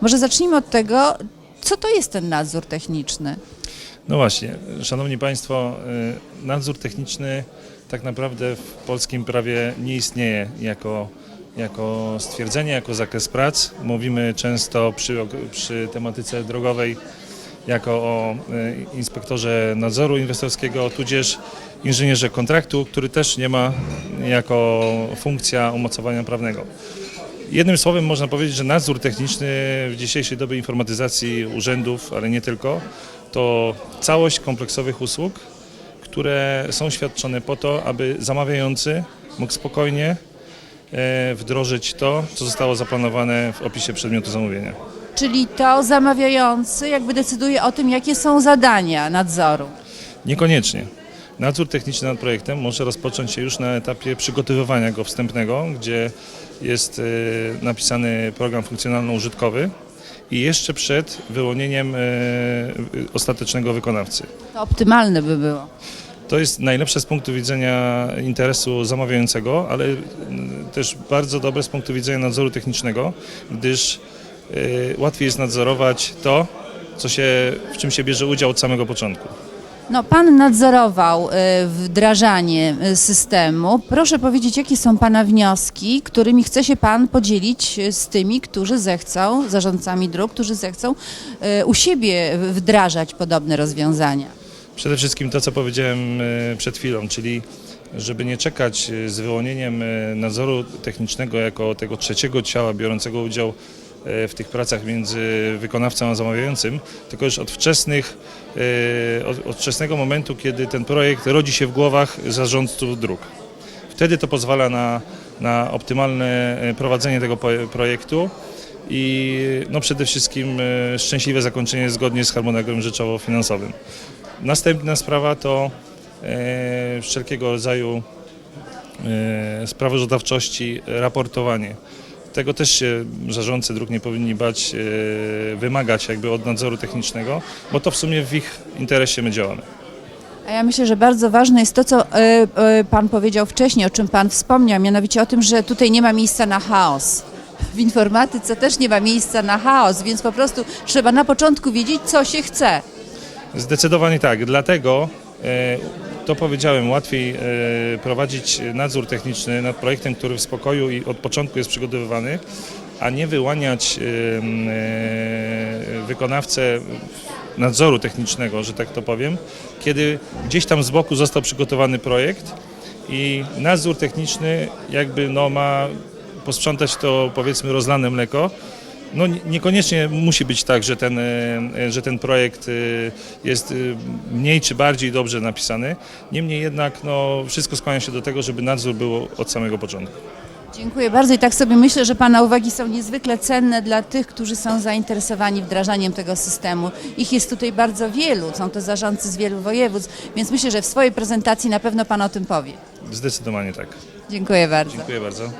Może zacznijmy od tego, co to jest ten nadzór techniczny? No właśnie, Szanowni Państwo, y, nadzór techniczny tak naprawdę w polskim prawie nie istnieje jako, jako stwierdzenie, jako zakres prac. Mówimy często przy, przy tematyce drogowej jako o y, inspektorze nadzoru inwestorskiego, tudzież inżynierze kontraktu, który też nie ma jako funkcja umocowania prawnego. Jednym słowem można powiedzieć, że nadzór techniczny w dzisiejszej dobie informatyzacji urzędów, ale nie tylko, to całość kompleksowych usług, które są świadczone po to, aby zamawiający mógł spokojnie e, wdrożyć to, co zostało zaplanowane w opisie przedmiotu zamówienia. Czyli to zamawiający jakby decyduje o tym, jakie są zadania nadzoru. Niekoniecznie. Nadzór techniczny nad projektem może rozpocząć się już na etapie przygotowywania go wstępnego, gdzie jest e, napisany program funkcjonalno-użytkowy i jeszcze przed wyłonieniem e, ostatecznego wykonawcy. To optymalne by było. To jest najlepsze z punktu widzenia interesu zamawiającego, ale też bardzo dobre z punktu widzenia nadzoru technicznego, gdyż y, łatwiej jest nadzorować to, co się, w czym się bierze udział od samego początku. No, pan nadzorował y, wdrażanie y, systemu. Proszę powiedzieć, jakie są pana wnioski, którymi chce się pan podzielić y, z tymi, którzy zechcą, zarządcami dróg, którzy zechcą u siebie wdrażać podobne rozwiązania? Przede wszystkim to, co powiedziałem przed chwilą, czyli żeby nie czekać z wyłonieniem nadzoru technicznego jako tego trzeciego ciała biorącego udział w tych pracach między wykonawcą a zamawiającym, tylko już od wczesnych, y, od, wczesnego momentu, kiedy ten projekt rodzi się w głowach zarządców dróg. Wtedy to pozwala na, na optymalne y, prowadzenie tego projektu i no przede wszystkim szczęśliwe zakończenie zgodnie z harmonogramem rzeczowo-finansowym. Następna sprawa to e, wszelkiego rodzaju e, sprawozdawczości, raportowanie. Tego też się zarządcy dróg nie powinni bać, e, wymagać jakby od nadzoru technicznego, bo to w sumie w ich interesie my działamy. A ja myślę, że bardzo ważne jest to, co y, y, pan powiedział wcześniej, o czym pan wspomniał, mianowicie o tym, że tutaj nie ma miejsca na chaos. W informatyce też nie ma miejsca na chaos, więc po prostu trzeba na początku wiedzieć, co się chce. Zdecydowanie tak, dlatego e, to powiedziałem, łatwiej e, prowadzić nadzór techniczny nad projektem, który w spokoju i od początku jest przygotowywany, a nie wyłaniać e, wykonawcę nadzoru technicznego, że tak to powiem, kiedy gdzieś tam z boku został przygotowany projekt i nadzór techniczny jakby no, ma posprzątać to powiedzmy rozlane mleko, no nie- niekoniecznie musi być tak, że ten, e, że ten projekt e, jest e, mniej czy bardziej dobrze napisany. Niemniej jednak no, wszystko skłania się do tego, żeby nadzór był od samego początku. Dziękuję bardzo i tak sobie myślę, że Pana uwagi są niezwykle cenne dla tych, którzy są zainteresowani wdrażaniem tego systemu. Ich jest tutaj bardzo wielu, są to zarządcy z wielu województw, więc myślę, że w swojej prezentacji na pewno Pan o tym powie. Zdecydowanie tak. Dziękuję bardzo. Dziękuję bardzo.